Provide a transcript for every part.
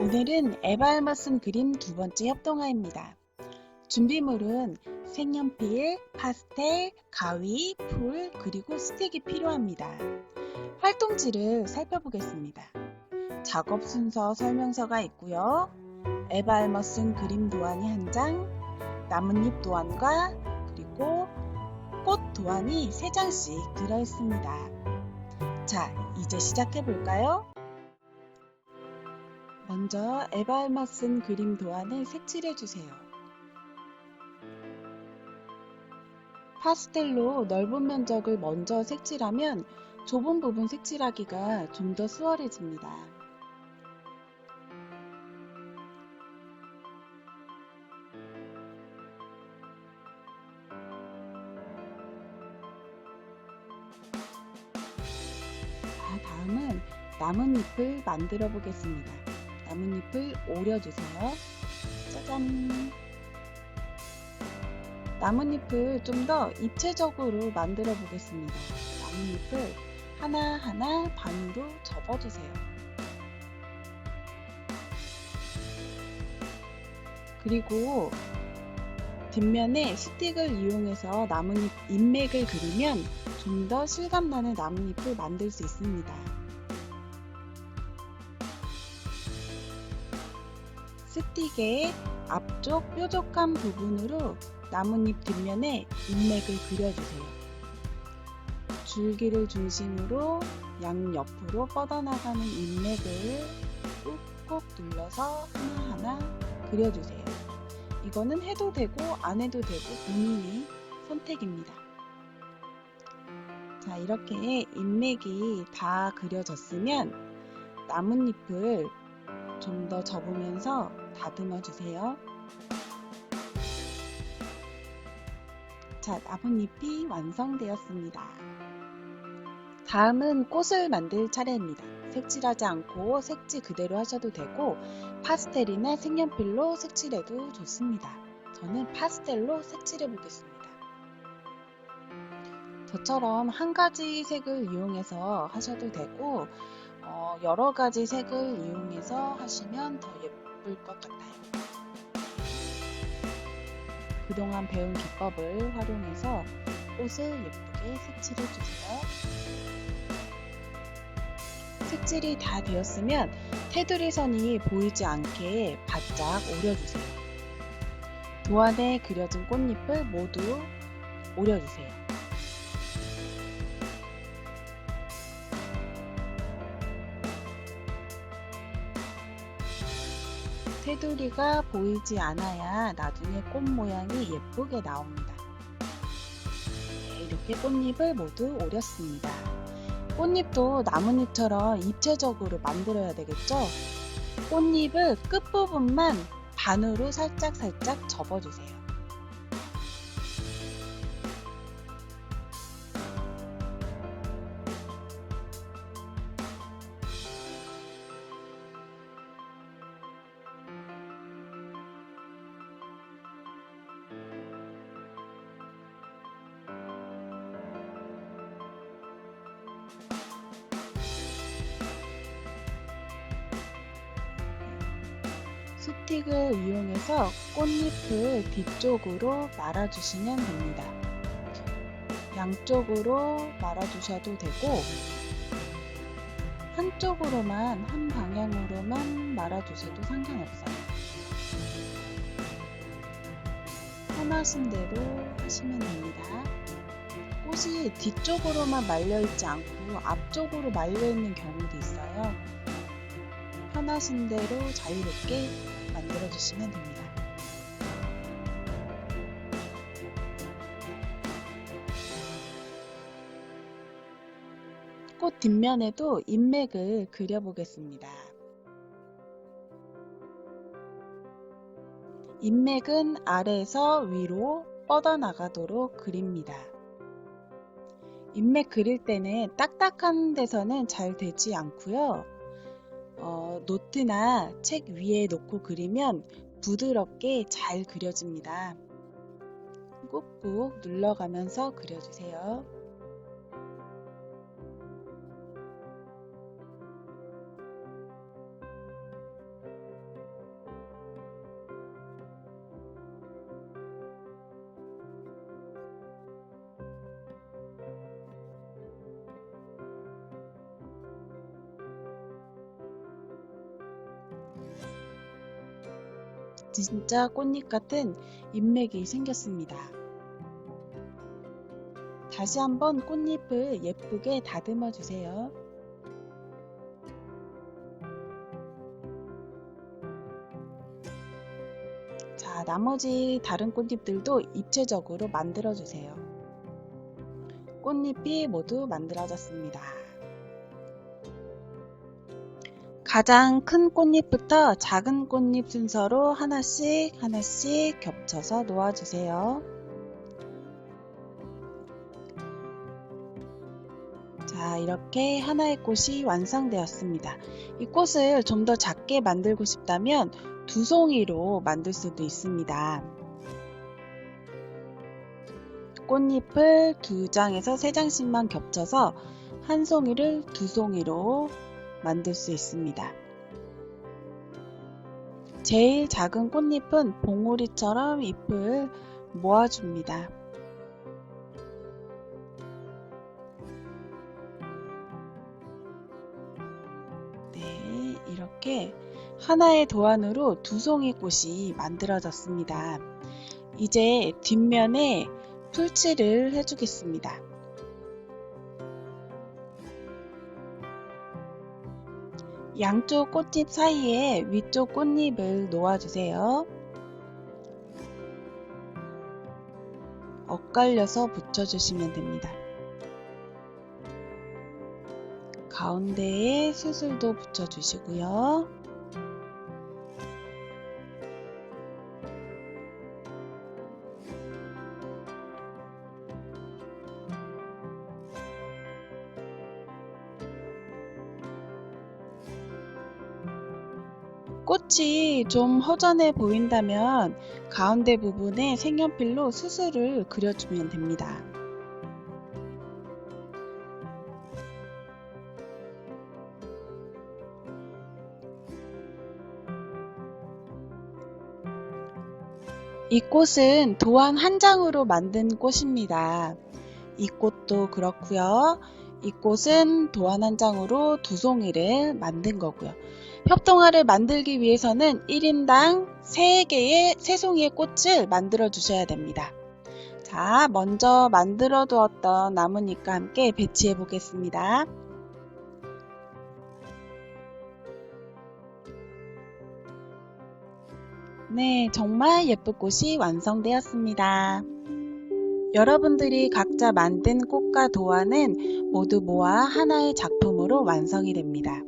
오늘은 에바알마 쓴 그림 두 번째 협동화입니다. 준비물은 색연필, 파스텔, 가위, 풀, 그리고 스틱이 필요합니다. 활동지를 살펴보겠습니다. 작업 순서 설명서가 있고요. 에바알마 쓴 그림 도안이 한 장, 나뭇잎 도안과 그리고 꽃 도안이 세 장씩 들어있습니다. 자, 이제 시작해 볼까요? 먼저 에바알마 쓴 그림 도안을 색칠해 주세요. 파스텔로 넓은 면적을 먼저 색칠하면 좁은 부분 색칠하기가 좀 더 수월해집니다. 자, 다음은 나뭇잎을 만들어 보겠습니다. 나뭇잎을 오려주세요. 짜잔! 나뭇잎을 좀 더 입체적으로 만들어 보겠습니다. 나뭇잎을 하나하나 반으로 접어주세요. 그리고 뒷면에 스틱을 이용해서 나뭇잎 인맥을 그리면 좀 더 실감나는 나뭇잎을 만들 수 있습니다. 스틱의 앞쪽 뾰족한 부분으로 나뭇잎 뒷면에 인맥을 그려주세요. 줄기를 중심으로 양옆으로 뻗어나가는 인맥을 꾹꾹 눌러서 하나하나 그려주세요. 이거는 해도 되고 안 해도 되고 본인의 선택입니다. 자, 이렇게 인맥이 다 그려졌으면 나뭇잎을 좀 더 접으면서 다듬어 주세요. 자, 나뭇잎이 완성되었습니다. 다음은 꽃을 만들 차례입니다. 색칠하지 않고 색지 그대로 하셔도 되고 파스텔이나 색연필로 색칠해도 좋습니다. 저는 파스텔로 색칠해 보겠습니다. 저처럼 한 가지 색을 이용해서 하셔도 되고 어, 여러 가지 색을 이용해서 하시면 더 예 쁠 것 같아요. 그동안 배운 기법을 활용해서 꽃을 예쁘게 색칠해 주세요. 색칠이 다 되었으면 테두리 선이 보이지 않게 바짝 오려주세요. 도안에 그려진 꽃잎을 모두 오려주세요. 테두리가 보이지 않아야 나중에 꽃 모양이 예쁘게 나옵니다. 네, 이렇게 꽃잎을 모두 오렸습니다. 꽃잎도 나뭇잎처럼 입체적으로 만들어야 되겠죠? 꽃잎을 끝부분만 반으로 살짝살짝 접어주세요. 스틱을 이용해서 꽃잎을 뒤쪽으로 말아주시면 됩니다. 양쪽으로 말아주셔도 되고, 한쪽으로만, 한 방향으로만 말아주셔도 상관없어요. 편하신 대로 하시면 됩니다. 꽃이 뒤쪽으로만 말려있지 않고 앞쪽으로 말려있는 경우도 있어요. 편하신 대로 자유롭게 만들어 주시면 됩니다. 꽃 뒷면에도 인맥을 그려보겠습니다. 인맥은 아래에서 위로 뻗어나가도록 그립니다. 인맥 그릴 때는 딱딱한 데서는 잘 되지 않고요. 어, 노트나 책 위에 놓고 그리면 부드럽게 잘 그려집니다. 꾹꾹 눌러가면서 그려주세요. 진짜 꽃잎 같은 잎맥이 생겼습니다. 다시 한번 꽃잎을 예쁘게 다듬어 주세요. 자, 나머지 다른 꽃잎들도 입체적으로 만들어 주세요. 꽃잎이 모두 만들어졌습니다. 가장 큰 꽃잎부터 작은 꽃잎 순서로 하나씩 하나씩 겹쳐서 놓아주세요. 자, 이렇게 하나의 꽃이 완성되었습니다. 이 꽃을 좀 더 작게 만들고 싶다면 두 송이로 만들 수도 있습니다. 꽃잎을 두 장에서 세 장씩만 겹쳐서 한 송이를 두 송이로 만들 수 있습니다. 제일 작은 꽃잎은 봉우리처럼 잎을 모아줍니다. 네, 이렇게 하나의 도안으로 두 송이 꽃이 만들어졌습니다. 이제 뒷면에 풀칠을 해주겠습니다. 양쪽 꽃잎 사이에 위쪽 꽃잎을 놓아주세요. 엇갈려서 붙여주시면 됩니다. 가운데에 수술도 붙여주시고요. 꽃이 좀 허전해 보인다면 가운데 부분에 색연필로 수술을 그려주면 됩니다. 이 꽃은 도안 한 장으로 만든 꽃입니다. 이 꽃도 그렇고요. 이 꽃은 도안 한 장으로 두 송이를 만든 거고요. 협동화를 만들기 위해서는 1인당 3개의 3송이의 꽃을 만들어 주셔야 됩니다. 자, 먼저 만들어 두었던 나뭇잎과 함께 배치해 보겠습니다. 네, 정말 예쁜 꽃이 완성되었습니다. 여러분들이 각자 만든 꽃과 도안은 모두 모아 하나의 작품으로 완성이 됩니다.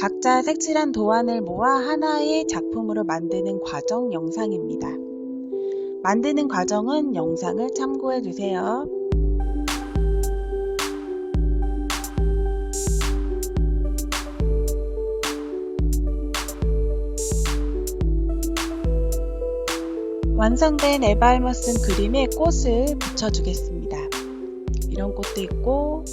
각자 색칠한 도안을 모아 하나의 작품으로 만드는 과정 영상입니다. 만드는 과정은 영상을 참고해 주세요. 완성된 쓴 그림에 꽃을 붙여주겠습니다. 이런 꽃도 있고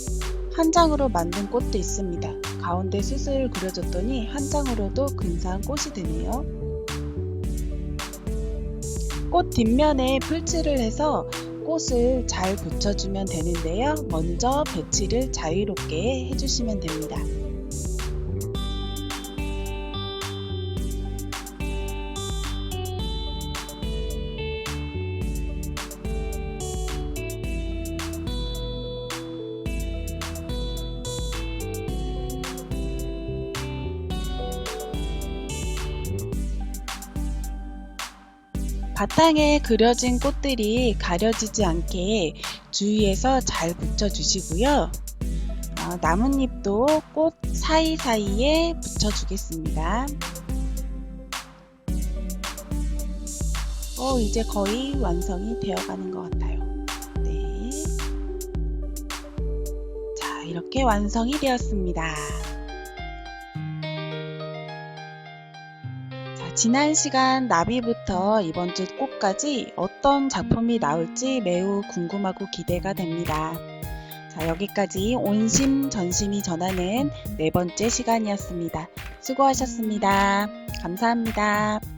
한 장으로 만든 꽃도 있습니다. 가운데 수술 그려줬더니 한 장으로도 근사한 꽃이 되네요. 꽃 뒷면에 풀칠을 해서 꽃을 잘 붙여주면 되는데요. 먼저 배치를 자유롭게 해주시면 됩니다. 바탕에 그려진 꽃들이 가려지지 않게 주위에서 잘 붙여주시고요. 어, 나뭇잎도 꽃 사이사이에 붙여주겠습니다. 어, 이제 거의 완성이 되어가는 것 같아요. 네. 자, 이렇게 완성이 되었습니다. 지난 시간 나비부터 이번 주 꽃까지 어떤 작품이 나올지 매우 궁금하고 기대가 됩니다. 자, 여기까지 온심 전심이 전하는 네 번째 시간이었습니다. 수고하셨습니다. 감사합니다.